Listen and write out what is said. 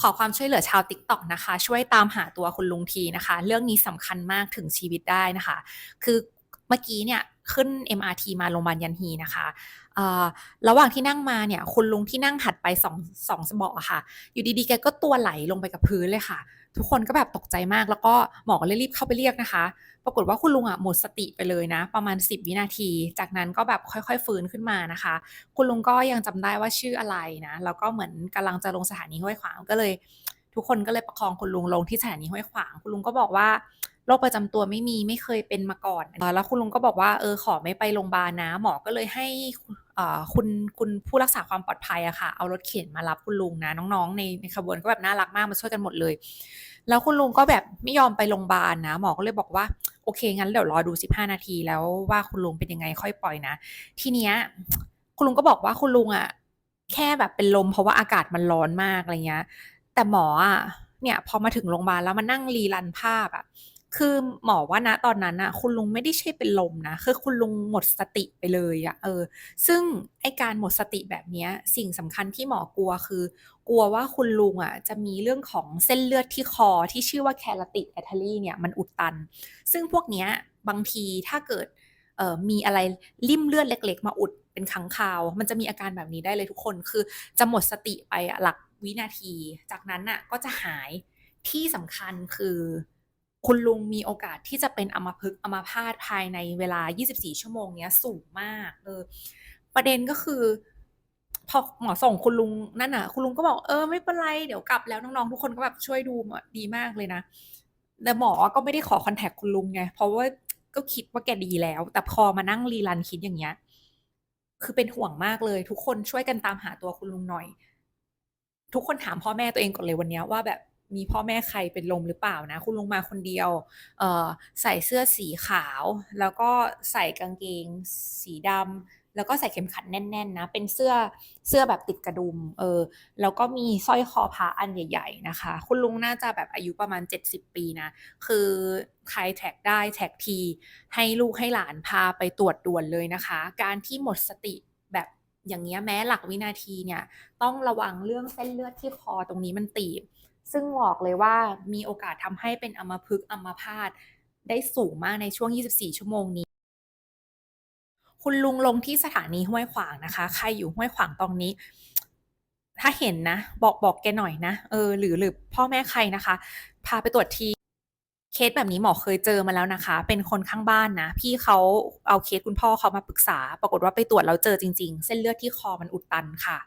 ขอความช่วยเหลือชาว TikTok นะคะ ช่วยตามหาตัวคุณลุงทีนะคะ เรื่องนี้สำคัญมากถึงชีวิตได้นะคะ คือเมื่อกี้เนี่ยขึ้น MRT มาโรงพยาบาลยันฮีนะคะระหว่างที่นั่งมาเนี่ยคุณลุงที่นั่งหัดไป2 2เบาะอะค่ะ อยู่ดีๆ แกก็ตัวไหลลงไปกับพื้นเลยค่ะ ทุกคนก็แบบตกใจมาก แล้วก็หมอก็เลยรีบเข้าไปเรียกนะคะ ปรากฏว่าคุณลุงอะหมดสติไปเลยนะ ประมาณ 10 วินาที จากนั้นก็แบบค่อยๆ ฟื้นขึ้นมานะคะ คุณลุงก็ยังจำได้ว่าชื่ออะไรนะ แล้วก็เหมือนกำลังจะลงสถานีห้วยขวางก็เลย ทุกคนก็เลยประคองคุณลุงลงที่สถานีห้วยขวาง คุณลุงก็บอกว่าโรคประจำตัวไม่มีไม่เคยเป็นมาก่อน แล้วคุณลุงก็บอกว่าเออขอไม่ไปโรงพยาบาลนะ หมอก็เลยให้ คุณคุณผู้รักษาความปลอดภัยอะค่ะ เอารถเข็นมารับคุณลุงนะน้องๆ ในในขบวนก็แบบน่ารักมากมาช่วยกันหมดเลย แล้วคุณลุงก็แบบไม่ยอมไปโรงพยาบาลนะ หมอก็เลยบอกว่าโอเคงั้นเดี๋ยวรอดู 15 นาทีแล้วว่าคุณลุงเป็นยังไงค่อยปล่อยนะ ทีเนี้ยคุณลุงก็บอกว่าคุณลุงอะแค่แบบเป็นลมเพราะว่าอากาศมันร้อนมากอะไรเงี้ย แต่หมออะเนี่ยพอมาถึงโรงพยาบาลแล้วมานั่งรีรันภาพอะ คือหมอว่าณตอนนั้นนะคุณลุงไม่ได้ใช่เป็นลมนะคือคุณลุงหมดสติไปเลยอะเออ ซึ่งไอการหมดสติแบบนี้สิ่งสำคัญที่หมอกลัวคือ กลัวว่าคุณลุงอะจะมีเรื่องของเส้นเลือดที่คอที่ชื่อว่า Carotid Artery เนี่ยมันอุดตัน ซึ่งพวกเนี้ยบางทีถ้าเกิดเออมีอะไรลิ่มเลือดเล็ก ๆ มาอุดเป็นครั้งคราว มันจะมีอาการแบบนี้ได้เลยทุกคนคือจะหมดสติไปหลักวินาที จากนั้นน่ะก็จะหายที่สำคัญคือ คุณลุงมีโอกาสที่จะเป็นอมพฤกอมพาตภายในเวลา 24 ชั่วโมงเนี้ยสูงมากเออประเด็นก็คือ พอหมอส่งคุณลุงนั่นน่ะ คุณลุงก็บอก"เออไม่เป็นไรเดี๋ยวกลับแล้ว"น้องๆทุกคนก็แบบช่วยดูมดีมากเลยนะแต่หมอก็ไม่ได้ขอคอนแท็กต์คุณลุงไงเพราะว่าก็คิดว่าแกดีแล้ว แต่พอมานั่งรีรันคิดอย่างเงี้ยคือเป็นห่วงมากเลย ทุกคนช่วยกันตามหาตัวคุณลุงหน่อย ทุกคนถามพ่อแม่ตัวเองก่อนเลยวันเนี้ยว่าแบบ มีพ่อแม่ใครเป็นลมหรือเปล่านะ คุณลุงมาคนเดียวเออใส่เสื้อสีขาว แล้วก็ใส่กางเกงสีดำแล้วก็ใส่เข็มขัดแน่น ๆ นะ เป็นเสื้อเสื้อแบบติดกระดุมเออแล้วก็มีสร้อยคอพระอันใหญ่ ๆ นะคะ คุณลุงน่าจะแบบอายุประมาณ 70 ปีนะ คือใครแท็กได้แท็กที ให้ลูกให้หลานพาไปตรวจด่วนเลยนะคะ การที่หมดสติแบบอย่างเงี้ยแม้หลักวินาทีเนี่ย ต้องระวังเรื่องเส้นเลือดที่คอตรงนี้มันตีบ ซึ่งบอกเลยว่ามีโอกาสทำให้เป็นอัมพฤกษ์อัมพาตได้สูงมากในช่วง 24 ชั่วโมงนี้ คุณลุงลงที่สถานีห้วยขวางนะคะ ใครอยู่ห้วยขวางตอนนี้ ถ้าเห็นนะ บอกบอกแกหน่อยนะ เออ หรือหรือพ่อแม่ใครนะคะ พาไปตรวจทีเคสแบบนี้หมอเคยเจอมาแล้วนะคะ เป็นคนข้างบ้านนะ พี่เขาเอาเคสคุณพ่อเขามาปรึกษา ปรากฏว่าไปตรวจแล้วเจอจริง ๆ เส้นเลือดที่คอมันอุดตันค่ะ